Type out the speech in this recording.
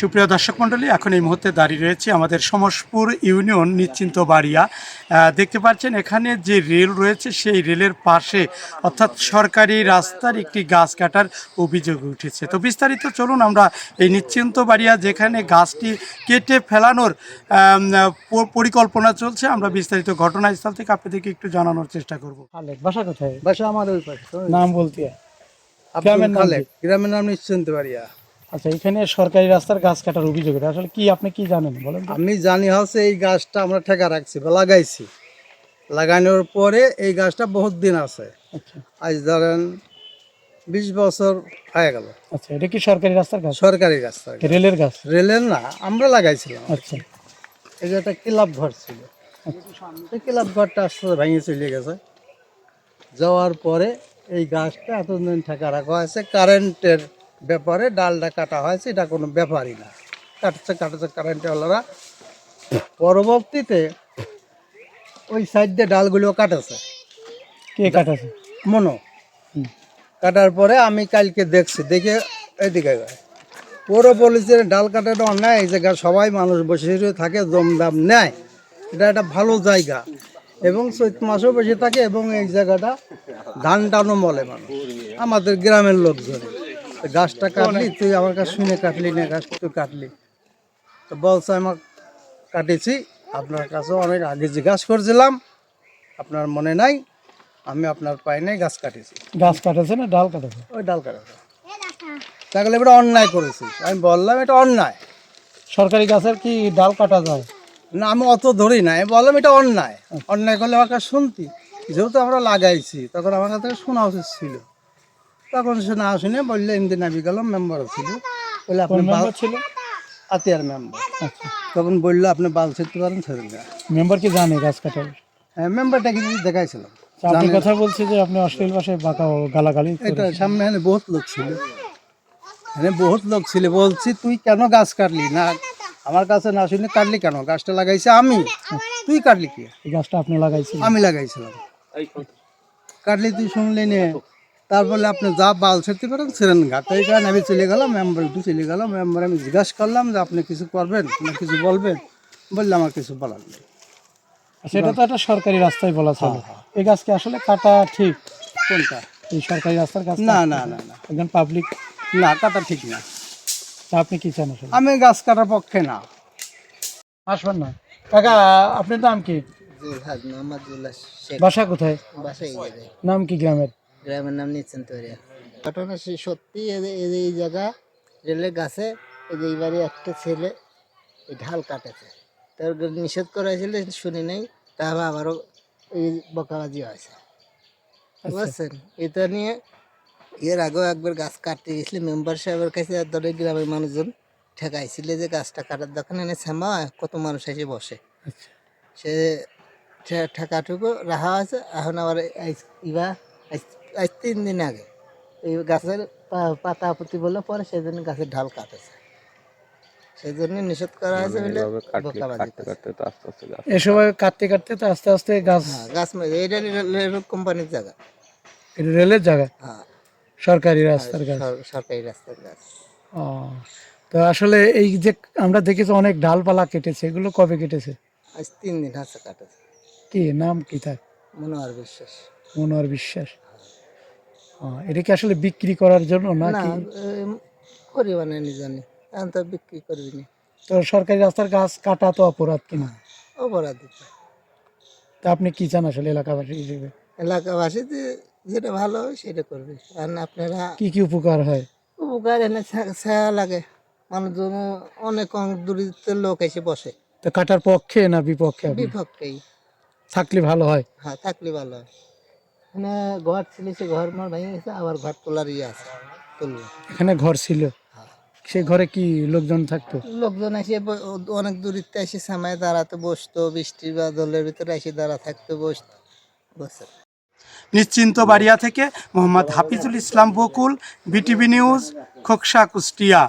সুপ্রিয় দর্শক মণ্ডলী এখন এই মুহূর্তে দাঁড়িয়ে রয়েছে আমাদের সমসপুর ইউনিয়ন নিশ্চিন্ত বাড়িয়া দেখতে পাচ্ছেন এখানে যে রেল রয়েছে সেই রেলের পাশে অর্থাৎ সরকারি রাস্তার একটি গাছ কাটার অভিযোগ উঠেছে। তো বিস্তারিত চলুন আমরা এই নিশ্চিন্ত বাড়িয়া যেখানে গাছটি কেটে ফেলানোর পরিকল্পনা চলছে আমরা বিস্তারিত ঘটনাস্থল থেকে আপনাদেরকে একটু জানানোর চেষ্টা করব। বাসা কোথায়? বাসা আমাদের। নাম বলতে। গ্রামের নাম নিশ্চিন্ত বাড়িয়া আচ্ছা এখানে সরকারি রাস্তার গাছ কাটার অভিযোগ এটা। আসলে কি আপনি কি জানেন বলেন আমি জানি হচ্ছে এই গাছটা আমরা ঠেকা রাখছি বা লাগাইছি। লাগানোর পরে এই গাছটা বহুত দিন আছে। আচ্ছা। আজ ধরেন বিশ বছর হয়ে গেল। আচ্ছা এটা কি সরকারি রাস্তার গাছ? সরকারি গাছটা রেলের গাছ? রেলের না আমরা লাগাইছিলাম। আচ্ছা। এই যে একটা ক্লাব ঘর ছিল। এই ক্লাব ঘরটা আস্তে আস্তে ভেঙে চলে গেছে। যাওয়ার পরে এই গাছটা এতদিন ঠেকা রাখা হয়েছে কারেন্টের ব্যাপারে ডালটা কাটা হয়েছে এটা কোনো ব্যাপারই না। কাটছে কাটছে কারেন্টের ওলারা পরবর্তীতে ওই সাইড দিয়ে ডালগুলো কাটেছে। কে কাটাছে? মনো। কাটার পরে আমি কালকে দেখছি দেখে এদিকে পুরো বলেছে ডাল কাটাটা অন্যায় এই জায়গা সবাই মানুষ বসে থাকে জমদাম নেয় এটা একটা ভালো জায়গা। এবং চৈত মাসেও বসে থাকে এবং এই জায়গাটা ধান টানও মলে মানুষ। আমাদের গ্রামের লোকজন। তো গাছটা কাটলি তুই আমার কাছে শুনে কাটলি না গাছ তুই কাটলি। তো বলছে আমার কাটেছি। আপনার কাছে অনেক আগে জিজ্ঞাসা করছিলাম আপনার মনে নাই আমি আপনার পায়ে নাই গাছ কাটেছি। গাছ কাটেছে না ডাল কাটেছে? ওই ডাল কাটাছে। তাহলে এবার অন্যায় করেছিস। আমি বললাম এটা অন্যায়। সরকারি গাছের কি ডাল কাটা যায়? না আমি অত ধরি না আমি বললাম এটা অন্যায়। অন্যায় করলে আমার কাছে শুনতি। যেহেতু আমরা লাগাইছি তখন আমার কাছে শোনা উচিত ছিল। তখন সে না শুনে বললে এমনি নাবি গেলাম মেম্বারও ছিল। বাল মেম্বার ছিল? আতিয়ার মেম্বার আচ্ছা। তখন বলল আপনি বাল ছিটতে পারেন দেন। মেম্বার কি জানে গাছ কাটার হ্যাঁ মেম্বারটা কিছু দেখাইছিলাম। আপনি কথা বলছে যে আপনি অশ্লীল ভাষায় বাঁকা গালাগালি এটা সামনে এখানে বহুত লোক ছিল। এখানে বহুত লোক ছিল। বলছি তুই কেন গাছ কাটলি? না আমার কাছে না শুনে কাটলি কেন? গাছটা লাগাইছে আমি। তুই কাটলি কি? গাছটা আপনি লাগাইছেন আমি লাগাইছিলাম। কাটলি তুই শুনলি নে। তারপরে আপনি যা বাল ছেড়তে পারেন ছেড়েন ঘাট এই কারণে আমি চলে গেলাম মেম্বার একটু চলে গেলাম মেম্বার আমি জিজ্ঞাসা করলাম যে আপনি কিছু করবেন না কিছু বলবেন? বললে আমার কিছু বলার নেই। সেটা তো একটা সরকারি রাস্তায় বলা চলে। এই গাছকে আসলে কাটা ঠিক কোনটা? এই সরকারি রাস্তার গাছ না না না না। একজন পাবলিক না কাটা ঠিক না। তা আপনি কি চান আসলে? আমি গাছ কাটার পক্ষে না। আসবেন না। কাকা আপনার নাম কি? বাসা কোথায়? নাম কি গ্রামের? গ্রামের নাম নিশ্চিন্তরিয়া ঘটনা সে সত্যি এই এই জায়গা রেলের গাছে এই যে এইবারে একটা ছেলে এই ঢাল কাটেছে। তার নিষেধ করা হয়েছিল শুনি নাই তাহলে আবারও এই বকাবাজি হয়েছে। বুঝছেন? এটা নিয়ে এর আগেও একবার গাছ কাটতে গেছিল মেম্বার সাহেবের কাছে আর ধরে গ্রামের মানুষজন ঠেকাইছিল যে গাছটা কাটার দোকানে এনে শ্যামা কত মানুষ এসে বসে। আচ্ছা। সে ঠে- ঠেকাটুকু রাখা আছে এখন আবার ইবা আইস- আজ তিন দিন আগে এই গাছের পা- পাতা পুঁতি বলে পরে সেজন্য গাছের ঢাল কাটেছে। সেই জন্য নিষেধ করা হয়েছে বলে এ সময় কাটতে কাটতে তো আস্তে আস্তে গাছ হ্যাঁ গাছ মেরে এটা রেল কোম্পানির জায়গা। এটা রেলের জায়গা? হ্যাঁ। সরকারি রাস্তার গাছ? সরকারি রাস্তার গাছ। ও তো আসলে এই যে আমরা দেখেছি অনেক ডালপালা কেটেছে এগুলো কবে কেটেছে? আজ তিন দিন হাসে কাটেছে। কি নাম কি তার? মনোহর বিশ্বাস। মনোহর বিশ্বাস। এটা কি আসলে বিক্রি করার জন্য নাকি? পরিমাণে জানি। এখন তো বিক্রি করবি না তো সরকারি রাস্তার গাছ কাটা তো অপরাধ কিনা অপরাধ তা আপনি কি চান আসলে এলাকাবাসী হিসেবে? এলাকাবাসীতে যেটা ভালো সেটা করবে। আর আপনারা কি কি উপকার হয়? উপকার এনে ছায়া লাগে। মানুষজন অনেক অনেক দূরিত্বের লোক এসে বসে। তো কাটার পক্ষে না বিপক্ষে? বিপক্ষেই। থাকলে ভালো হয়। হ্যাঁ থাকলে ভালো হয়। এখানে ঘর ছিল সে ঘর মার ভেঙে গেছে আবার ঘর তোলার ইয়ে আছে তুলবে। এখানে ঘর ছিল? হ্যাঁ। সেই ঘরে কি লোকজন থাকতো? লোকজন এসে ব- অনেক দূরিত্বে এসে সামায় দাঁড়াতে বসতো বৃষ্টি বা দলের ভিতরে এসে দাঁড়া থাকতো বসতো বসে। নিশ্চিন্ত বাড়িয়া থেকে মোহাম্মদ হাফিজুল ইসলাম বকুল বিটিভি নিউজ খোকসা কুষ্টিয়া।